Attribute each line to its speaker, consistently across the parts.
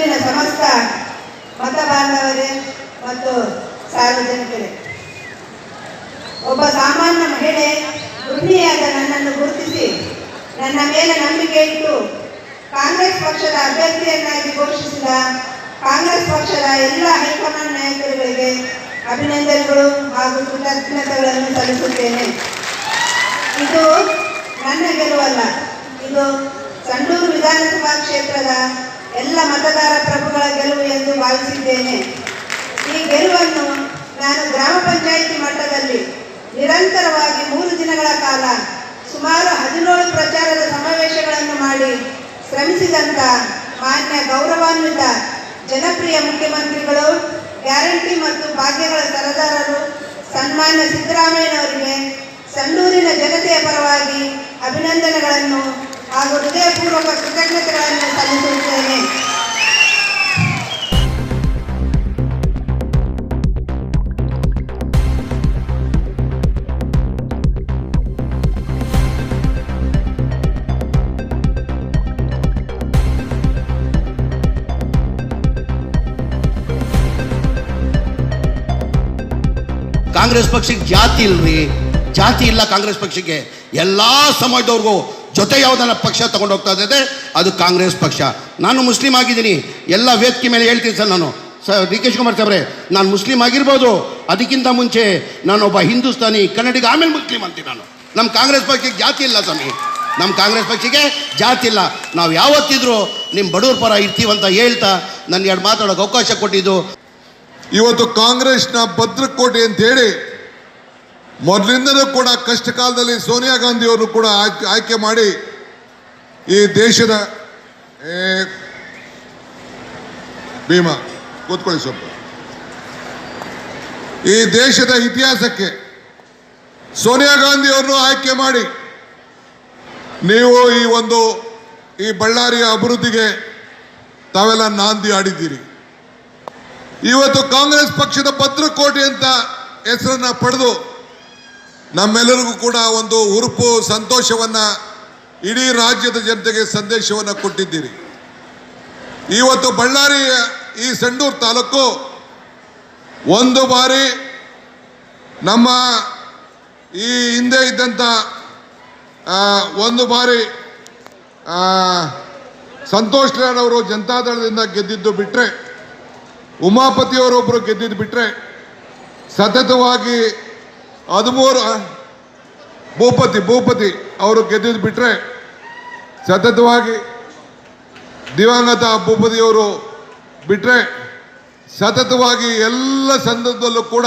Speaker 1: ಸಣ್ಣೂರಿನ ಸಮಸ್ತ ಮತ ಬಾಂಧವರೇ ಮತ್ತು ಸಾರ್ವಜನಿಕರೇ. ಒಬ್ಬ ಸಾಮಾನ್ಯ ಮಹಿಳೆ ಗೃಹಿಣಿಯಾದ ನನ್ನನ್ನು ಗುರುತಿಸಿ ನನ್ನ ಮೇಲೆ ನಂಬಿಕೆ ಇಟ್ಟು ಕಾಂಗ್ರೆಸ್ ಪಕ್ಷದ ಅಭ್ಯರ್ಥಿಯನ್ನಾಗಿ ಘೋಷಿಸಿದ ಕಾಂಗ್ರೆಸ್ ಪಕ್ಷದ ಎಲ್ಲ ಹೈಕಮಾಂಡ್ ನಾಯಕರುಗಳಿಗೆ ಅಭಿನಂದನೆಗಳು ಹಾಗೂ ಕೃತಜ್ಞತೆಗಳನ್ನು ಸಲ್ಲಿಸುತ್ತೇನೆ. ಇದು ನನ್ನ ಗೆಲುವಲ್ಲ. ಇದು ಸಂಡೂರು ವಿಧಾನಸಭಾ ಕ್ಷೇತ್ರದ ಎಲ್ಲ ಮತದಾರ ಪ್ರಭುಗಳ ಗೆಲುವು ಎಂದು ಭಾವಿಸಿದ್ದೇನೆ. ಈ ಗೆಲುವನ್ನು ನಾನು ಗ್ರಾಮ ಪಂಚಾಯಿತಿ ಮಟ್ಟದಲ್ಲಿ ನಿರಂತರವಾಗಿ ಮೂರು ದಿನಗಳ ಕಾಲ ಸುಮಾರು ಹದಿನೇಳು ಪ್ರಚಾರದ ಸಮಾವೇಶಗಳನ್ನು ಮಾಡಿ ಶ್ರಮಿಸಿದಂಥ ಮಾನ್ಯ ಗೌರವಾನ್ವಿತ, ಜನಪ್ರಿಯ ಮುಖ್ಯಮಂತ್ರಿಗಳು, ಗ್ಯಾರಂಟಿ ಮತ್ತು ಭಾಗ್ಯಗಳ ಸರದಾರರು, ಸನ್ಮಾನ್ಯ ಸಿದ್ದರಾಮಯ್ಯನವರಿಗೆ ಸಣ್ಣೂರಿನ ಜನತೆಯ ಪರವಾಗಿ ಅಭಿನಂದನೆಗಳನ್ನು ಹಾಗೂ ಹೃದಯಪೂರ್ವಕ ಕೃತಜ್ಞತೆಗಳನ್ನು ಸಲ್ಲಿಸುತ್ತೇನೆ.
Speaker 2: ಕಾಂಗ್ರೆಸ್ ಪಕ್ಷಕ್ಕೆ ಜಾತಿ ಇಲ್ರಿ. ಜಾತಿ ಇಲ್ಲ ಕಾಂಗ್ರೆಸ್ ಪಕ್ಷಕ್ಕೆ ಎಲ್ಲ ಸಮಾಜದವ್ರಿಗೂ ಜೊತೆ ಯಾವುದನ್ನ ಪಕ್ಷ ತಗೊಂಡು ಹೋಗ್ತಾ ಇದೆ ಅದು ಕಾಂಗ್ರೆಸ್ ಪಕ್ಷ. ನಾನು ಮುಸ್ಲಿಂ ಆಗಿದ್ದೀನಿ. ಎಲ್ಲ ವೇದಿಕೆ ಮೇಲೆ ಹೇಳ್ತೀನಿ ಸರ್ ನಾನು. ಸರ್ ಡಿ ಕೆ ಶಿವಕುಮಾರ್ ಸಾಬ್ರೆ, ನಾನು ಮುಸ್ಲಿಂ ಆಗಿರ್ಬೋದು. ಅದಕ್ಕಿಂತ ಮುಂಚೆ ನಾನೊಬ್ಬ ಹಿಂದೂಸ್ತಾನಿ ಕನ್ನಡಿಗ, ಆಮೇಲೆ ಮುಸ್ಲಿಂ ಅಂತೀನಿ ನಾನು. ನಮ್ಮ ಕಾಂಗ್ರೆಸ್ ಪಕ್ಷಕ್ಕೆ ಜಾತಿ ಇಲ್ಲ ಸ್ವಾಮಿ. ನಮ್ಮ ಕಾಂಗ್ರೆಸ್ ಪಕ್ಷಕ್ಕೆ ಜಾತಿ ಇಲ್ಲ. ನಾವು ಯಾವತ್ತಿದ್ರೂ ನಿಮ್ಮ ಬಡವ್ರ ಪರ ಇರ್ತೀವಂತ ಹೇಳ್ತಾ ನನ್ನ ಎರಡು ಮಾತಾಡೋಕೆ ಅವಕಾಶ ಕೊಟ್ಟಿದ್ದು
Speaker 3: ಇವತ್ತು ಕಾಂಗ್ರೆಸ್ನ ಭದ್ರಕೋಟೆ ಅಂತ ಹೇಳಿ ಮೊದಲಿಂದಲೂ ಕೂಡ ಕಷ್ಟ ಕಾಲದಲ್ಲಿ ಸೋನಿಯಾ ಗಾಂಧಿ ಅವರು ಕೂಡ ಆಯ್ಕೆ ಮಾಡಿ ಈ ದೇಶದ ಭೀಮಾ, ಕೂತ್ಕೊಳ್ಳಿ ಸ್ವಲ್ಪ. ಈ ದೇಶದ ಇತಿಹಾಸಕ್ಕೆ ಸೋನಿಯಾ ಗಾಂಧಿ ಅವರನ್ನು ಆಯ್ಕೆ ಮಾಡಿ, ನೀವು ಈ ಒಂದು ಈ ಬಳ್ಳಾರಿಯ ಅಭಿವೃದ್ಧಿಗೆ ತಾವೆಲ್ಲ ನಾಂದಿ ಆಡಿದ್ದೀರಿ. ಇವತ್ತು ಕಾಂಗ್ರೆಸ್ ಪಕ್ಷದ ಭದ್ರಕೋಟೆ ಅಂತ ಹೆಸರನ್ನ ಪಡೆದು ನಮ್ಮೆಲ್ಲರಿಗೂ ಕೂಡ ಒಂದು ಹುರುಪು ಸಂತೋಷವನ್ನ ಇಡೀ ರಾಜ್ಯದ ಜನತೆಗೆ ಸಂದೇಶವನ್ನು ಕೊಟ್ಟಿದ್ದೀರಿ. ಇವತ್ತು ಬಳ್ಳಾರಿಯ ಈ ಸಂಡೂರು ತಾಲೂಕು ಒಂದು ಬಾರಿ ನಮ್ಮ ಈ ಹಿಂದೆ ಇದ್ದಂಥ ಒಂದು ಬಾರಿ ಸಂತೋಷ್ ಲಾಡ್ ಅವರು ಜನತಾದಳದಿಂದ ಗೆದ್ದಿದ್ದು ಬಿಟ್ಟರೆ ಉಮಾಪತಿಯವರೊಬ್ಬರು ಗೆದ್ದಿದ್ದು ಬಿಟ್ಟರೆ ಸತತವಾಗಿ ಹದಿಮೂರು ಭೂಪತಿ ಭೂಪತಿ ಅವರು ಗೆದ್ದಿದ್ದು ಬಿಟ್ಟರೆ ಸತತವಾಗಿ ದಿವಂಗತ ಭೂಪತಿಯವರು ಬಿಟ್ಟರೆ ಸತತವಾಗಿ ಎಲ್ಲ ಸಂದರ್ಭದಲ್ಲೂ ಕೂಡ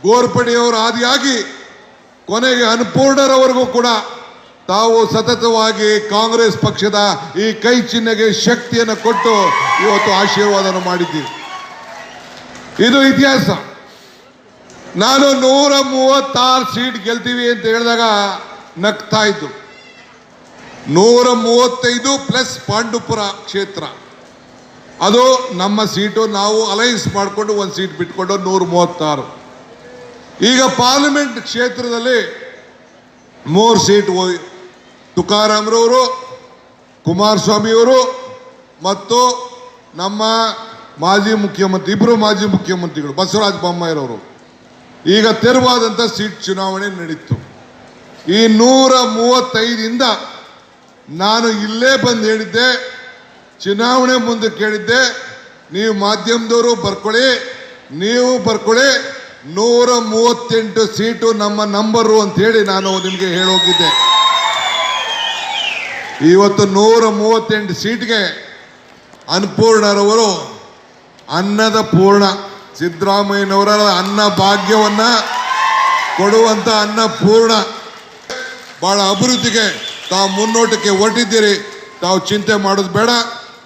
Speaker 3: ಗೋರ್ಪಡೆಯವರು ಆದಿಯಾಗಿ ಕೊನೆಗೆ ಅನ್ನಪೂರ್ಣರವರೆಗೂ ಕೂಡ ತಾವು ಸತತವಾಗಿ ಕಾಂಗ್ರೆಸ್ ಪಕ್ಷದ ಈ ಕೈ ಚಿಹ್ನೆಗೆ ಶಕ್ತಿಯನ್ನು ಕೊಟ್ಟು ಇವತ್ತು ಆಶೀರ್ವಾದನ ಮಾಡಿದ್ದೀವಿ. ಇದು ಇತಿಹಾಸ. ನಾನು ನೂರ ಮೂವತ್ತಾರು ಸೀಟ್ ಗೆಲ್ತೀವಿ ಅಂತ ಹೇಳಿದಾಗ ನಗ್ತಾ ಇದ್ದು. ನೂರ ಮೂವತ್ತೈದು ಪ್ಲಸ್ ಪಾಂಡುಪುರ ಕ್ಷೇತ್ರ. ಅದು ನಮ್ಮ ಸೀಟು, ನಾವು ಅಲೈನ್ಸ್ ಮಾಡಿಕೊಂಡು ಒಂದು ಸೀಟ್ ಬಿಟ್ಕೊಂಡು ನೂರ ಮೂವತ್ತಾರು ಈಗ ಪಾರ್ಲಿಮೆಂಟ್ ಕ್ಷೇತ್ರದಲ್ಲಿ ಮೂರು ಸೀಟ್ ಹೋಯ್, ತುಕಾರಾಮ್ರವರು, ಕುಮಾರಸ್ವಾಮಿಯವರು ಮತ್ತು ನಮ್ಮ ಮಾಜಿ ಮುಖ್ಯಮಂತ್ರಿ ಇಬ್ಬರು ಮಾಜಿ ಮುಖ್ಯಮಂತ್ರಿಗಳು, ಬಸವರಾಜ ಬೊಮ್ಮಾಯಿರವರು. ಈಗ ತೆರವಾದಂಥ ಸೀಟ್ ಚುನಾವಣೆ ನಡೀತು. ಈ ನೂರ ಮೂವತ್ತೈದಿಂದ ನಾನು ಇಲ್ಲೇ ಬಂದು ಹೇಳಿದ್ದೆ, ಚುನಾವಣೆ ಮುಂದೆ ಕೇಳಿದ್ದೆ, ನೀವು ಮಾಧ್ಯಮದವರು ಬರ್ಕೊಳ್ಳಿ, ನೀವು ಬರ್ಕೊಳ್ಳಿ, ನೂರ ಮೂವತ್ತೆಂಟು ಸೀಟು ನಮ್ಮ ನಂಬರು ಅಂತ ಹೇಳಿ ನಾನು ನಿಮಗೆ ಹೇಳೋಗಿದ್ದೆ. ಇವತ್ತು ನೂರ ಮೂವತ್ತೆಂಟು ಸೀಟ್ಗೆ ಅನ್ನಪೂರ್ಣರವರು ಅನ್ನದ ಪೂರ್ಣ. ಸಿದ್ದರಾಮಯ್ಯನವರ ಅನ್ನ ಭಾಗ್ಯವನ್ನ ಕೊಡುವಂತ ಅನ್ನ ಪೂರ್ಣ. ಬಹಳ ಅಭಿವೃದ್ಧಿಗೆ ತಾವು ಮುನ್ನೋಟಕ್ಕೆ ಹೊರಟಿದ್ದೀರಿ. ತಾವು ಚಿಂತೆ ಮಾಡೋದು ಬೇಡ.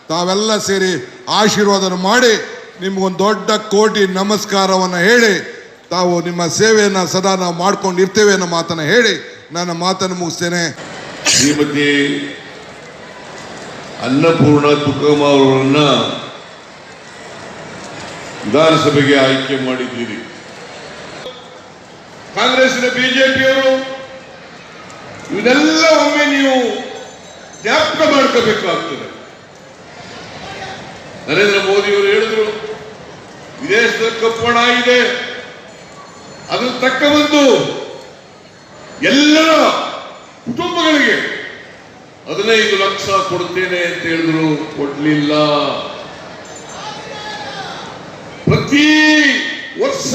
Speaker 3: ತಾವೆಲ್ಲ ಸೇರಿ ಆಶೀರ್ವಾದನ ಮಾಡಿ ನಿಮ್ಗೊಂದು ದೊಡ್ಡ ಕೋಟಿ ನಮಸ್ಕಾರವನ್ನು ಹೇಳಿ, ತಾವು ನಿಮ್ಮ ಸೇವೆಯನ್ನು ಸದಾ ನಾವು ಮಾಡ್ಕೊಂಡು ಇರ್ತೇವೆ ಅನ್ನೋ ಮಾತನ್ನು ಹೇಳಿ ನನ್ನ ಮಾತನ್ನು ಮುಗಿಸ್ತೇನೆ.
Speaker 4: ಶ್ರೀಮತಿ ಅನ್ನಪೂರ್ಣ ತುಕಮ್ಮ ಅವರನ್ನ ವಿಧಾನಸಭೆಗೆ ಆಯ್ಕೆ ಮಾಡಿದ್ದೀರಿ. ಕಾಂಗ್ರೆಸ್ನ ಬಿಜೆಪಿಯವರು, ಇವನ್ನೆಲ್ಲ ಒಮ್ಮೆ ನೀವು ಜ್ಞಾಪಕ ಮಾಡ್ಕೋಬೇಕಾಗ್ತದೆ. ನರೇಂದ್ರ ಮೋದಿಯವರು ಹೇಳಿದ್ರು ವಿದೇಶದ ಕಪ್ಪಣ ಇದೆ. ಅದ್ರ ತಕ್ಕ ಬಂದು ಎಲ್ಲರ ಕುಟುಂಬಗಳಿಗೆ ಹದಿನೈದು ಲಕ್ಷ ಕೊಡ್ತೇನೆ ಅಂತ ಹೇಳಿದ್ರು, ಕೊಡ್ಲಿಲ್ಲ. ಪ್ರತಿ ವರ್ಷ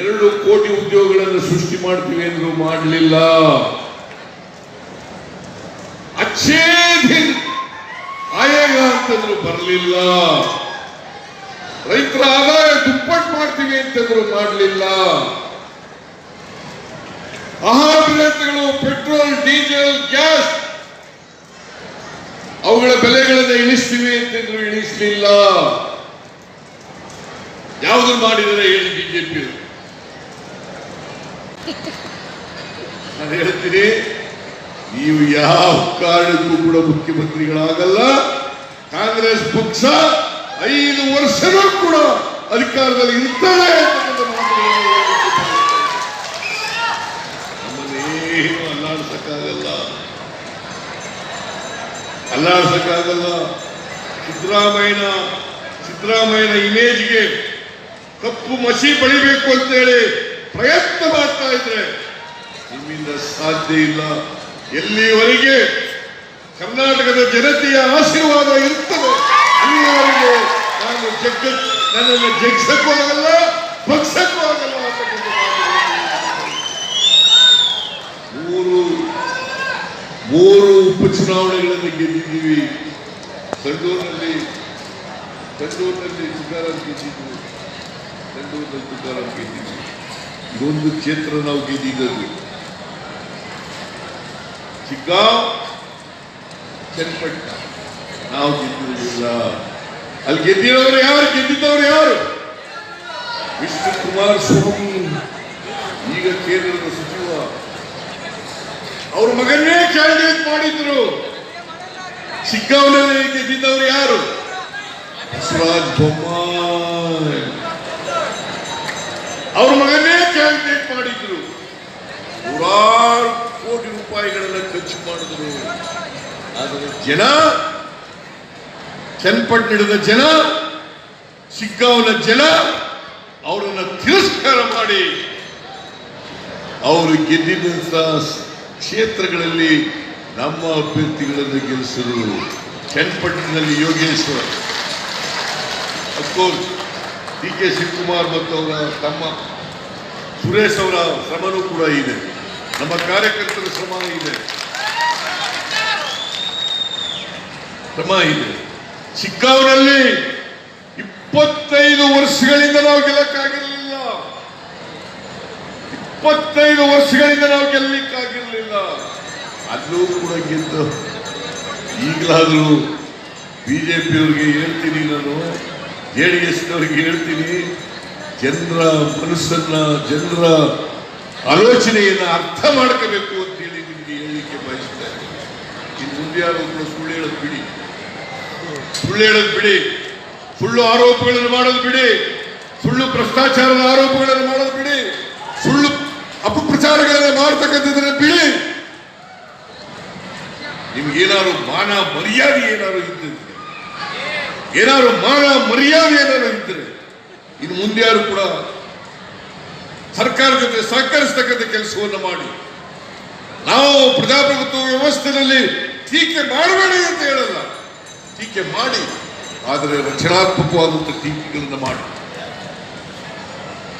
Speaker 4: ಎರಡು ಕೋಟಿ ಉದ್ಯೋಗಗಳನ್ನು ಸೃಷ್ಟಿ ಮಾಡ್ತೀವಿ ಎಂದು ಮಾಡಲಿಲ್ಲ. ಅಚ್ಚೇ ದಿನ್ ಆಯೋಗ ಅಂತಂದ್ರು ಬರಲಿಲ್ಲ. ರೈತರ ಆದಾಯ ದುಪ್ಪಟ್ಟು ಮಾಡ್ತೀವಿ ಅಂತಂದ್ರು ಮಾಡಲಿಲ್ಲ. ಆಹಾರ ಪದಾರ್ಥಗಳು ಪೆಟ್ರೋಲ್, ಡೀಸೆಲ್, ಗ್ಯಾಸ್, ಅವುಗಳ ಬೆಲೆಗಳನ್ನು ಇಳಿಸ್ತೀವಿ ಅಂತಂದ್ರು ಇಳಿಸಲಿಲ್ಲ. ಯಾವುದು ಮಾಡಿದರೆ ಹೇಳಿ ಬಿಜೆಪಿ ನಾನು ಹೇಳ್ತೀನಿ, ನೀವು ಯಾವ ಕಾರಣಕ್ಕೂ ಕೂಡ ಮುಖ್ಯಮಂತ್ರಿಗಳಾಗಲ್ಲ. ಕಾಂಗ್ರೆಸ್ ಪಕ್ಷ ಐದು ವರ್ಷನೂ ಕೂಡ ಅಧಿಕಾರದಲ್ಲಿ ಇರ್ತಾರೆ ನಮ್ಮನ್ನೇನು ಅಲ್ಲಾಡ್ಸಕ್ಕಾಗಲ್ಲ. ಅಲ್ಲಾಡ್ಸಕ್ಕಾಗಲ್ಲ. ಸಿದ್ದರಾಮಯ್ಯನ ಸಿದ್ದರಾಮಯ್ಯನ ಇಮೇಜ್ಗೆ ಕಪ್ಪು ಮಸಿ ಬಳಿಬೇಕು ಅಂತೇಳಿ ಪ್ರಯತ್ನ ಮಾಡ್ತಾ ಇದ್ರೆ ನಿಮ್ಮಿಂದ ಸಾಧ್ಯ ಇಲ್ಲ. ಎಲ್ಲಿವರೆಗೆ ಕರ್ನಾಟಕದ ಜನತೆಯ ಆಶೀರ್ವಾದ ಇರ್ತದೆ ಅಲ್ಲಿಯವರೆಗೆ ನಾನು ಜಗ್ಗ, ನನ್ನನ್ನು ಜಗ್ಸಕ್ಕೂ ಆಗಲ್ಲ ಬಗ್ಸಕ್ಕೂ ಆಗಲ್ಲ ಅಂತಕ್ಕಂಥ ಮೂರು ಮೂರು ಉಪಚುನಾವಣೆಗಳನ್ನು ಗೆದ್ದಿದ್ದೀವಿ. ಸಂಡೂರಿನಲ್ಲಿ ಸಂಡೂರಿನಲ್ಲಿ ತುಕಾರಾಮ್ ಗೆದ್ದಿದ್ವಿ ಗೆದ್ದಿದ್ವಿ ಇದೊಂದು ಕ್ಷೇತ್ರ ನಾವು ಗೆದ್ದಿದ್ದದ್ದು. ಚಿಕ್ಕಾವ್ ಚನ್ನಪಟ್ಟಣ ನಾವು ಗೆದ್ದಿರಲಿಲ್ಲ. ಅಲ್ಲಿ ಗೆದ್ದಿರೋರು ಯಾರು? ಗೆದ್ದಿದ್ದವರು ಯಾರು? ವಿಷ್ಣು ಕುಮಾರ್ ಸ್ವಾಮಿ ಈಗ ಕೇಂದ್ರದ ಸಚಿವ. ಅವ್ರ ಮಗನ್ನೇ ಕ್ಯಾಂಡಿಡೇಟ್ ಮಾಡಿದ್ರು. ಚಿಕ್ಕಾವ್ನಲ್ಲಿ ಗೆದ್ದಿದ್ದವರು ಯಾರು? ಬಸವರಾಜ್ ಬೊಮ್ಮಾಯಿ. ಅವ್ರ ಮಗನೇ ಕ್ಯಾಂಡಿಡೇಟ್ ಮಾಡಿದ್ರು. ನೂರಾರು ಕೋಟಿ ರೂಪಾಯಿಗಳನ್ನ ಖರ್ಚು ಮಾಡಿದ್ರು. ಆದರೆ ಜನ ಚನ್ನಪಟ್ಟಣದ ಜನ ಸಿಕ್ಕವನ ಜನ ಅವರನ್ನ ತಿರಸ್ಕಾರ ಮಾಡಿ ಅವರು ಗೆದ್ದಿದ್ದಂಥ ಕ್ಷೇತ್ರಗಳಲ್ಲಿ ನಮ್ಮ ಅಭ್ಯರ್ಥಿಗಳನ್ನು ಗೆಲ್ಲಿಸಿದರು. ಚನ್ನಪಟ್ಟಣದಲ್ಲಿ Yogeshwar. Of course D K Shivakumar ಮತ್ತು ಅವರ ತಮ್ಮ ಸುರೇಶ್ ಅವರ ಶ್ರಮನೂ ಕೂಡ ಇದೆ. ನಮ್ಮ ಕಾರ್ಯಕರ್ತರ ಶ್ರಮ ಇದೆ. ಶ್ರಮ ಇದೆ. ಚಿಕ್ಕಾವನಲ್ಲಿ ಇಪ್ಪತ್ತೈದು ವರ್ಷಗಳಿಂದ ನಾವು ಗೆಲ್ಲಕ್ಕಾಗಿರಲಿಲ್ಲ. ಇಪ್ಪತ್ತೈದು ವರ್ಷಗಳಿಂದ ನಾವು ಗೆಲ್ಲಕ್ಕಾಗಿರಲಿಲ್ಲ. ಅಲ್ಲೂ ಕೂಡ ಗೆದ್ದು ಈಗಲಾದರೂ ಬಿಜೆಪಿಯವ್ರಿಗೆ ಹೇಳ್ತೀನಿ ನಾನು. ಜೆ ಡಿ ಎಸ್ನವ್ರಿಗೆ ಹೇಳ್ತೀನಿ? ಜನರ ಮನಸ್ಸನ್ನ, ಜನರ ಆಲೋಚನೆಯನ್ನ ಅರ್ಥ ಮಾಡ್ಕೋಬೇಕು ಅಂತೇಳಿ ನಿಮಗೆ ಹೇಳಲಿಕ್ಕೆ ಬಯಸ್ತಾ ಇನ್ನು ಮುಂದೆ ಯಾರು ಸುಳ್ಳು ಹೇಳೋದು ಬಿಡಿ. ಸುಳ್ಳು ಹೇಳೋದು ಬಿಡಿ. ಸುಳ್ಳು ಆರೋಪಗಳನ್ನು ಮಾಡೋದು ಬಿಡಿ. ಸುಳ್ಳು ಭ್ರಷ್ಟಾಚಾರದ ಆರೋಪಗಳನ್ನು ಮಾಡೋದು ಬಿಡಿ. ಸುಳ್ಳು ಅಪಪ್ರಚಾರಗಳನ್ನು ಮಾಡ್ತಕ್ಕಂಥದ್ದನ್ನ ಬಿಡಿ. ನಿಮ್ಗೇನಾದ್ರು ಮಾನ ಮರ್ಯಾದೆ ಏನಾದ್ರು ಇದ್ದಿದ್ರೆ ಏನಾದ್ರು ಮಾನ ಮರ್ಯಾದೆ ಏನಾದ್ರು ಇದ್ದರೆ ಇನ್ನು ಮುಂದೆ ಯಾರು ಕೂಡ ಸರ್ಕಾರ ಜೊತೆ ಸಹಕರಿಸತಕ್ಕಂಥ ಕೆಲಸವನ್ನು ಮಾಡಿ. ನಾವು ಪ್ರಜಾಪ್ರಭುತ್ವ ವ್ಯವಸ್ಥೆಯಲ್ಲಿ ಟೀಕೆ ಮಾಡಬೇಡಿ ಅಂತ ಹೇಳಲ್ಲ. ಟೀಕೆ ಮಾಡಿ, ಆದರೆ ರಚನಾತ್ಮಕವಾದಂಥ ಟೀಕೆಗಳನ್ನು ಮಾಡಿ.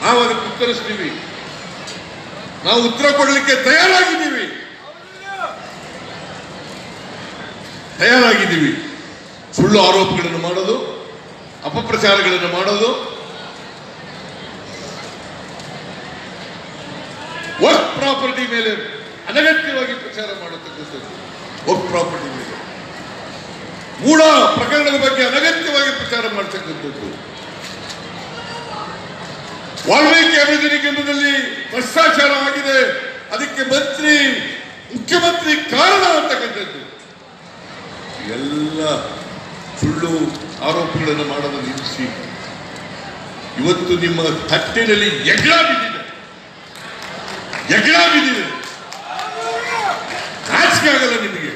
Speaker 4: ನಾವು ಅದಕ್ಕೆ ಉತ್ತರಿಸ್ತೀವಿ. ನಾವು ಉತ್ತರ ಕೊಡಲಿಕ್ಕೆ ತಯಾರಾಗಿದ್ದೀವಿ. ತಯಾರಾಗಿದ್ದೀವಿ. ಸುಳ್ಳು ಆರೋಪಗಳನ್ನು ಮಾಡೋದು, ಅಪಪ್ರಚಾರಗಳನ್ನು ಮಾಡೋದು ವರ್ಕ್ ಪ್ರಾಪರ್ಟಿ ಮೇಲೆ ಅನಗತ್ಯವಾಗಿ ಪ್ರಚಾರ ಮಾಡತಕ್ಕಂಥದ್ದು ವರ್ಕ್ ಪ್ರಾಪರ್ಟಿ ಮೇಲೆ. ಮೂಢ ಪ್ರಕರಣದ ಬಗ್ಗೆ ಅನಗತ್ಯವಾಗಿ ಪ್ರಚಾರ ಮಾಡತಕ್ಕಂಥದ್ದು. ವಾಲ್ಮೀಕಿ ಅಭಿವೃದ್ಧಿ ನಿಗಮದಲ್ಲಿ ಭ್ರಷ್ಟಾಚಾರ ಅದಕ್ಕೆ ಮಂತ್ರಿ, ಮುಖ್ಯಮಂತ್ರಿ ಕಾರಣ ಅಂತಕ್ಕಂಥದ್ದು. ಎಲ್ಲ ಸುಳ್ಳು ಆರೋಪಗಳನ್ನು ಮಾಡಲು ನಿಲ್ಲಿಸಿ. ಇವತ್ತು ನಿಮ್ಮ ತಟ್ಟಿನಲ್ಲಿ ಎಗ್ಳ ಬಿದ್ದಿದೆ. ಎಗ್ಳ ಬಿದ್ದಿದೆ. ನಾಚಿಕೆ ಆಗಲ್ಲ ನಿಮಗೆ.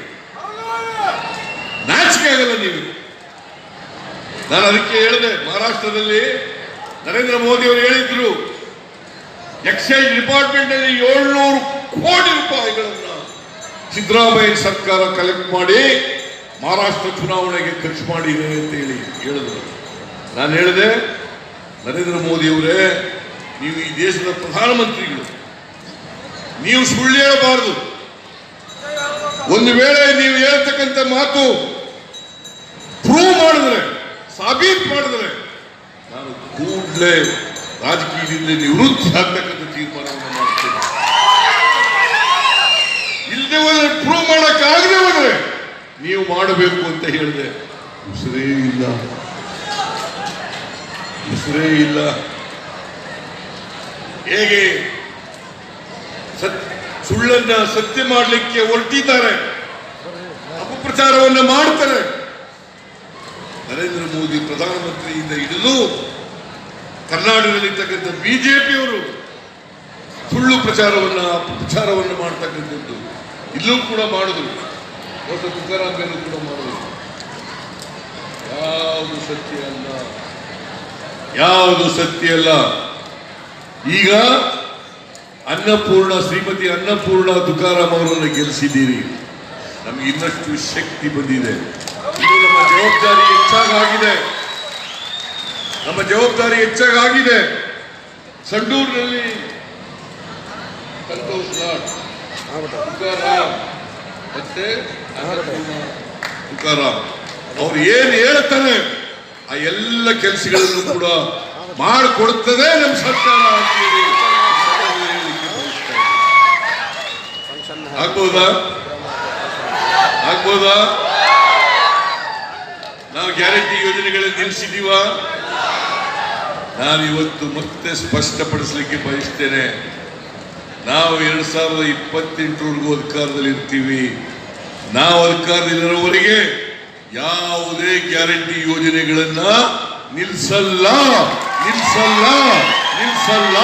Speaker 4: ನಾಚಿಕೆ ಆಗಲ್ಲ ನೀವು. ನಾನು ಅದಕ್ಕೆ ಹೇಳಿದೆ, ಮಹಾರಾಷ್ಟ್ರದಲ್ಲಿ ನರೇಂದ್ರ ಮೋದಿ ಅವರು ಹೇಳಿದ್ರು ಎಕ್ಸೈಸ್ ಡಿಪಾರ್ಟ್ಮೆಂಟ್ ಅಲ್ಲಿ ಏಳ್ನೂರು ಕೋಟಿ ರೂಪಾಯಿಗಳನ್ನು ಸಿದ್ದರಾಮಯ್ಯ ಸರ್ಕಾರ ಕಲೆಕ್ಟ್ ಮಾಡಿ ಮಹಾರಾಷ್ಟ್ರ ಚುನಾವಣೆಗೆ ಖರ್ಚು ಮಾಡಿದೆ ಅಂತ ಹೇಳಿ ಹೇಳಿದ್ರು. ನಾನು ಹೇಳಿದೆ, ನರೇಂದ್ರ ಮೋದಿ ಅವರೇ, ನೀವು ಈ ದೇಶದ ಪ್ರಧಾನಮಂತ್ರಿಗಳು, ನೀವು ಸುಳ್ಳು ಹೇಳಬಾರದು. ಒಂದು ವೇಳೆ ನೀವು ಹೇಳ್ತಕ್ಕಂಥ ಮಾತು ಪ್ರೂವ್ ಮಾಡಿದ್ರೆ, ಸಾಬೀತು ಮಾಡಿದ್ರೆ, ನಾನು ಕೂಡಲೇ ರಾಜಕೀಯದಿಂದ ನಿವೃತ್ತಿ ಆಗ್ತಕ್ಕಂಥ ತೀರ್ಮಾನವನ್ನು ನೀವು ಮಾಡಬೇಕು ಅಂತ ಹೇಳಿದೆ. ಉಸಿರೇ ಇಲ್ಲ. ಉಸಿರೇ ಇಲ್ಲ. ಹೇಗೆ? ಸುಳ್ಳನ್ನ ಸತ್ಯ ಮಾಡಲಿಕ್ಕೆ ಹೊರಟಿದ್ದಾರೆ. ಅಪಪ್ರಚಾರವನ್ನು ಮಾಡ್ತಾರೆ. ನರೇಂದ್ರ ಮೋದಿ ಪ್ರಧಾನಮಂತ್ರಿಯಿಂದ ಹಿಡಿದು ಕರ್ನಾಟಕದಲ್ಲಿರ್ತಕ್ಕಂಥ ಬಿಜೆಪಿಯವರು ಸುಳ್ಳು ಪ್ರಚಾರವನ್ನ ಅಪಪ್ರಚಾರವನ್ನು ಮಾಡ್ತಕ್ಕಂಥದ್ದು ಇಲ್ಲೂ ಕೂಡ ಮಾಡಿದ್ರು. ಹೊಸ ತುಕಾರಾಮನ್ನು ಕೂಡ ಮಾಡಬೇಕು ಯಾವುದು ಸತ್ಯ ಅಲ್ಲ? ಯಾವುದು ಸತ್ಯ ಅಲ್ಲ? ಈಗ ಅನ್ನಪೂರ್ಣ ಶ್ರೀಮತಿ ಅನ್ನಪೂರ್ಣ ತುಕಾರಾಮ್ ಅವರನ್ನು ಗೆಲ್ಲಿಸಿದ್ದೀರಿ. ನಮ್ಗೆ ಇನ್ನಷ್ಟು ಶಕ್ತಿ ಬಂದಿದೆ. ಇದು ನಮ್ಮ ಜವಾಬ್ದಾರಿ ಹೆಚ್ಚಾಗಿದೆ ನಮ್ಮ ಜವಾಬ್ದಾರಿ ಹೆಚ್ಚಾಗಿದೆ ಸಂಡೂರಿನಲ್ಲಿ ಸಂತೋಷ್ ಲಾಡ್ ತುಕಾರಾಮ್. ಮತ್ತೆ ತುಕಾರಾಮ್. ಅವ್ರು ಏನ್ ಹೇಳ್ತಾರೆ, ಆ ಎಲ್ಲ ಕೆಲಸಗಳನ್ನು ಕೂಡ ಮಾಡಿಕೊಡ್ತದೆ ನಮ್ಮ ಸರ್ಕಾರ. ಆಗ್ಬೋದಾ? ಆಗ್ಬೋದಾ? ನಾವು ಗ್ಯಾರಂಟಿ ಯೋಜನೆಗಳನ್ನು ನಿಲ್ಲಿಸಿದೀವ ನಾನು ಇವತ್ತು ಮತ್ತೆ ಸ್ಪಷ್ಟಪಡಿಸಲಿಕ್ಕೆ ಬಯಸ್ತೇನೆ. ನಾವು ಎರಡು ಸಾವಿರದ ಇಪ್ಪತ್ತೆಂಟರವರೆಗೂ ಅಧಿಕಾರದಲ್ಲಿ ಇರ್ತೀವಿ. ನಾವು ಅಧಿಕಾರದಲ್ಲಿರೋವರೆಗೆ ಯಾವುದೇ ಗ್ಯಾರಂಟಿ ಯೋಜನೆಗಳನ್ನ ನಿಲ್ಲಿಸಲ್ಲ ನಿಲ್ಲಿಸಲ್ಲ ನಿಲ್ಲಿಸಲ್ಲ